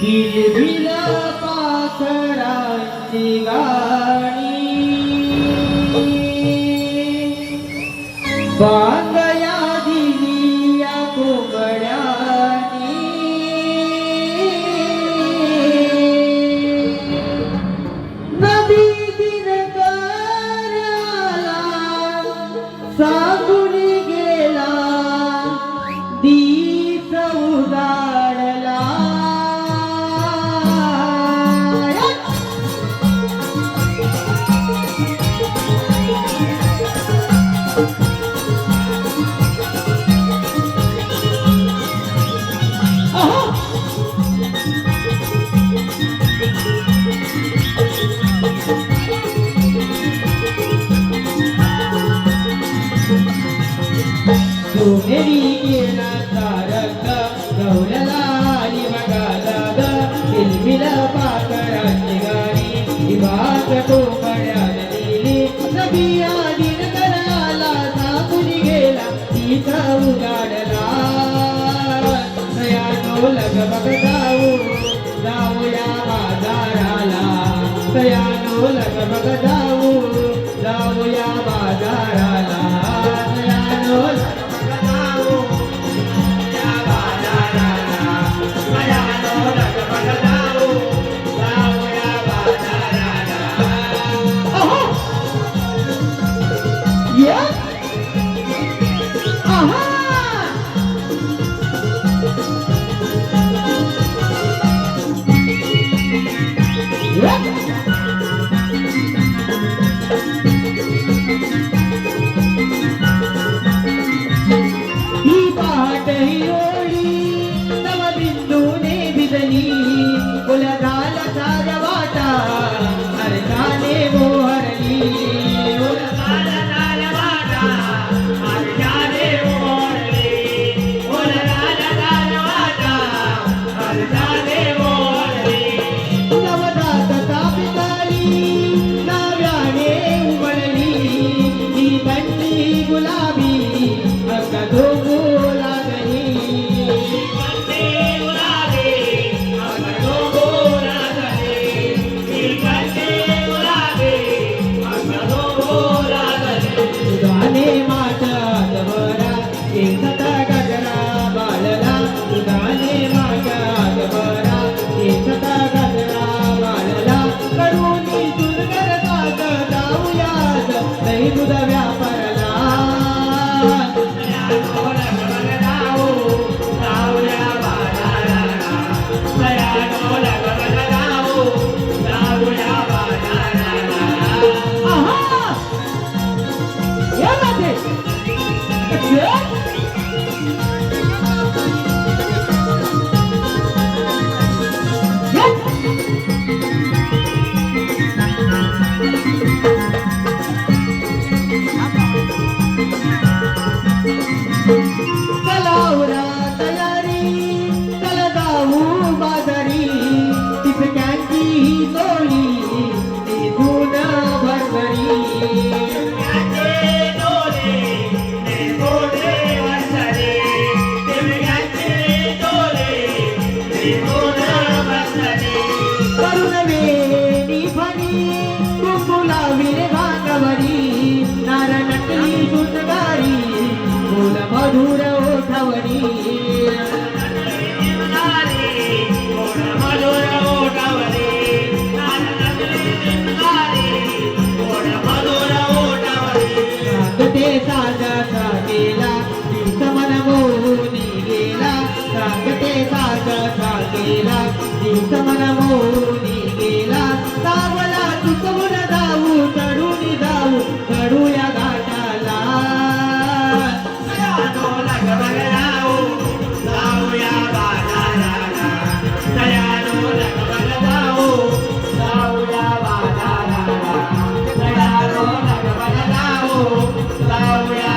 हिरविला पाखरांची गाणी देवी किरणा तारक गौरला आली मगा दादा दिलबिला पाकराची गाणी विभाग दिली. नबिया दिन कराला साकुली गेला तिचा उगाडला नया बघ जाऊ जाऊया बाजाराला. नया बघ जाऊ जाऊया बाजाराला. बोला वीर भागवरी नारनटली सुतगारी बोल मधुर ओठवरी. Glória.